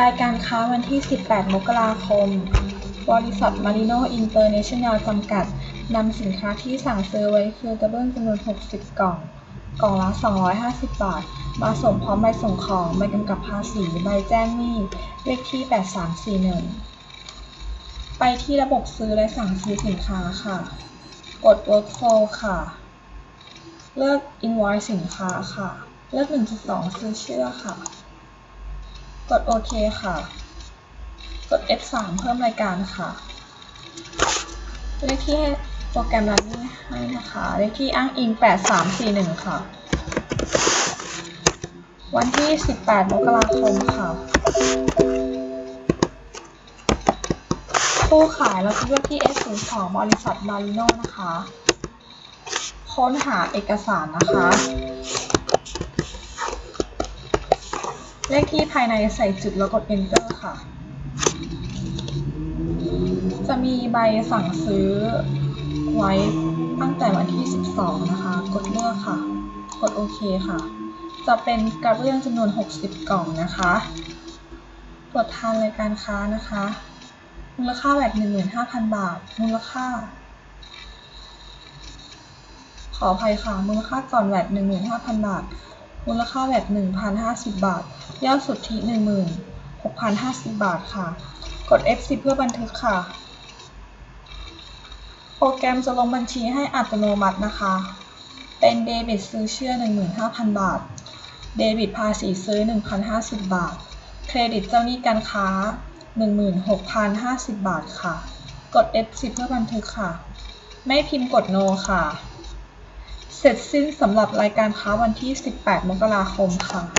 รายการค้าวันที่ 18 มกราคม บริษัทมาริโนอินเตอร์เนชั่นแนลจำกัด นำสินค้าที่สั่งซื้อไว้คือกระเบื้องจำนวน 60 กล่อง กล่องละ 250 บาท มาส่งพร้อมใบส่งของ ใบกำกับภาษี ใบแจ้งหนี้ เลขที่ 8341 ไปที่ระบบซื้อและสั่งซื้อสินค้าค่ะ กด Workflow ค่ะ เลือก Invoice สินค้าค่ะ เลือก 1.2 ซื้อเชื่อค่ะ กดโอเคค่ะ กด F3 เพิ่มรายการค่ะเลขที่โปรแกรม Running ให้นะคะเลขที่อ้างอิง 8341 ค่ะ วันที่ 18 มกราคมค่ะ ผู้ขายเราจะเลือกที่ S02 บริษัทมาริโนนะคะ ค้นหาเอกสารนะคะ เลขที่ภายในใส่จุดแล้วกด enter ค่ะ จะมีใบสั่งซื้อไว้ตั้งแต่วันที่ 12 นะคะ กดเลือกค่ะ กดโอเคค่ะ จะเป็นกระเบื้องจำนวน 60 กล่องนะคะตรวจทานรายการค้านะคะ มูลค่าแวด15,000 บาท มูลค่า ขออภัยค่ะ มูลค่าก่อนแวด15,000 บาท มูลค่าแวด1,050 บาท ยอดสุทธิ16,050 บาทค่ะ กด F10 เพื่อบันทึกค่ะ โปรแกรมจะลงบัญชีให้อัตโนมัตินะคะ เป็นเดบิตซื้อเชื่อ 15,000 บาท เดบิตภาษีซื้อ 1,050 บาท เครดิตเจ้าหนี้การค้า 16,050 บาทค่ะ กด F10 เพื่อบันทึกค่ะ ไม่พิมพ์กด no ค่ะ เสร็จสิ้นสำหรับรายการค้าวันที่18มกราคมค่ะ